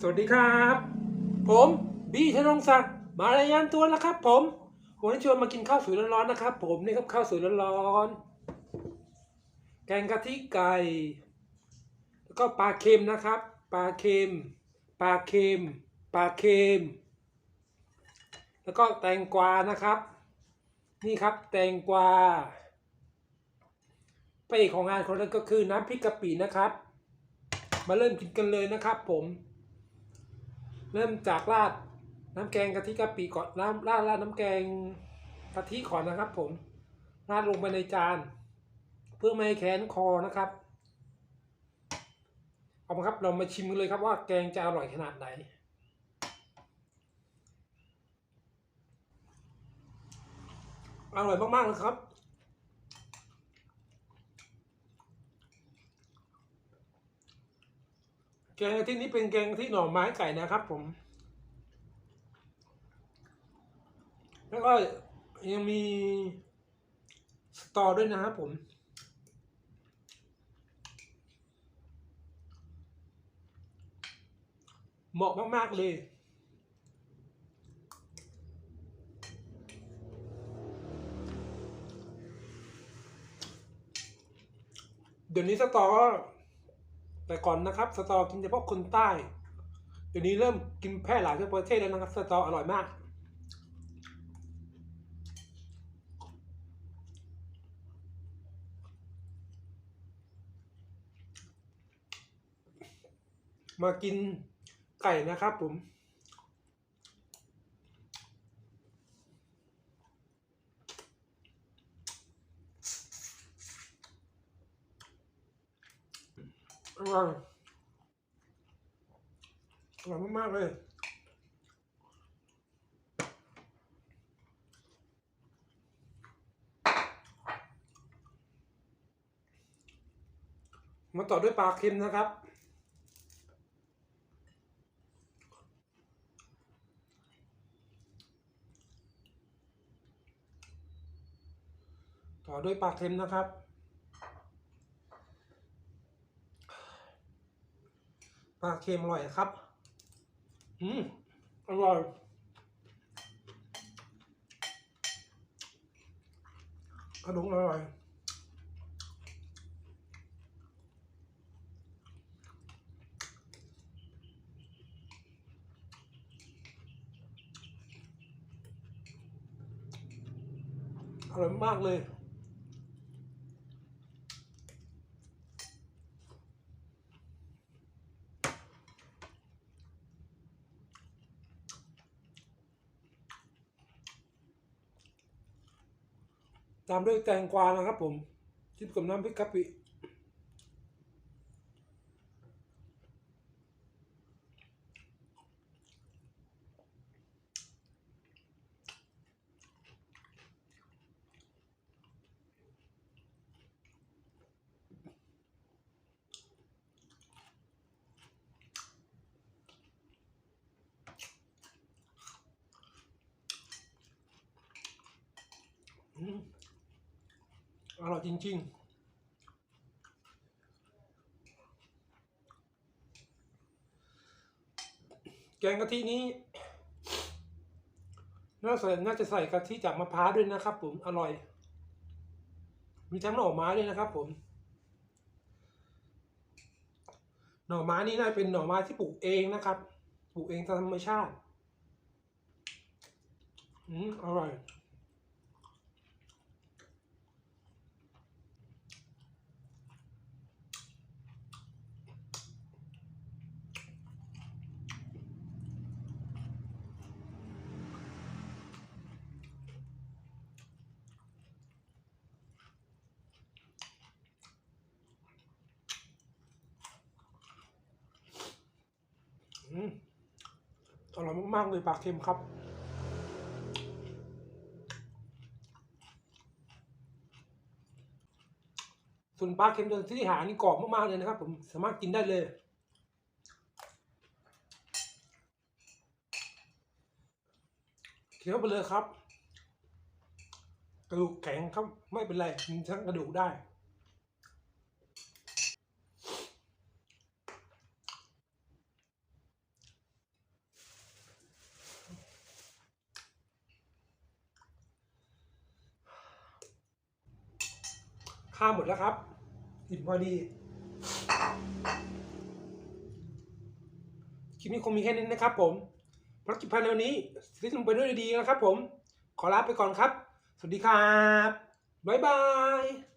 สวัสดีครับ ผมบีธนงศักดิ์มารายานตัวแล้วครับ ผมวันนี้ชวนมากินข้าวสวยร้อนๆนะครับ ผมนี่ครับข้าวสวยร้อนๆแกงกะทิไก่ แล้วก็ปลาเค็มนะครับปลาเค็มปลาเค็มปลาเค็มแล้วก็แตงกวานะครับ นี่ครับแตงกวาพระเอกของงานคนนั้นก็คือน้ำพริกกะปินะครับ มาเริ่มกินกันเลยนะครับผม เริ่มจากราดน้ำแกงกะทิกะปิก่อนน้ำราดราดน้ำแกงกะทิก่อนนะครับ ผมราดลงไปในจาน เพื่อไม่ให้แขนคอนะครับ เอามาครับเรามาชิมกันเลยครับว่าแกงจะอร่อยขนาดไหนอร่อยมากๆเลยครับ แกงที่นี้เป็นแกงที่หน่อไม้ไก่นะครับ ผม แล้วก็ยังมีสตอด้วยนะครับผมเหมาะมาก ๆ เลย เดี๋ยวนี้สตอ แต่ก่อนนะครับสตอกินเฉพาะคนใต้ เดี๋ยวนี้เริ่มกินแพร่หลายทั่วประเทศแล้วนะครับสตออร่อยมาก มากินไก่นะครับผม อร่อยอร่อยมากๆเลยมาต่อด้วยปลาเค็มนะครับ ต่อด้วยปลาเค็มนะครับ ปลาเค็มอร่อยครับ อืมอร่อยขนมอร่อยอร่อยมากเลย ตามด้วยแตงกวานะครับผมจิ้มกับน้ำพริกกะปิอืม อร่อยจริง ๆแกงกะทินี้น่าใส่น่าจะใส่กะทิจากมะพร้าวด้วยนะครับผมอร่อย มีทั้งหน่อไม้ด้วยนะครับ ผม หน่อไม้นี่น่าเป็นหน่อไม้ที่ปลูกเองนะครับ ปลูกเองตามธรรมชาติ อืมอร่อย อืม อร่อยมากๆเลยปลาเค็มครับ ส่วนปลาเค็มที่หานี่กรอบมากๆเลยนะครับ ผมสามารถกินได้เลยเคี้ยวไปเลยครับ กระดูกแข็งครับไม่เป็นไรกินทั้งกระดูกได้ ข้าวหมดแล้วครับอิ่มพอดี คลิปนี้คงมีแค่นี้นะครับผมภารกิจภายในวันนี้สิ้นลงไปด้วยดีนะครับผม ขอลาไปก่อนครับ สวัสดีครับ บ๊ายบาย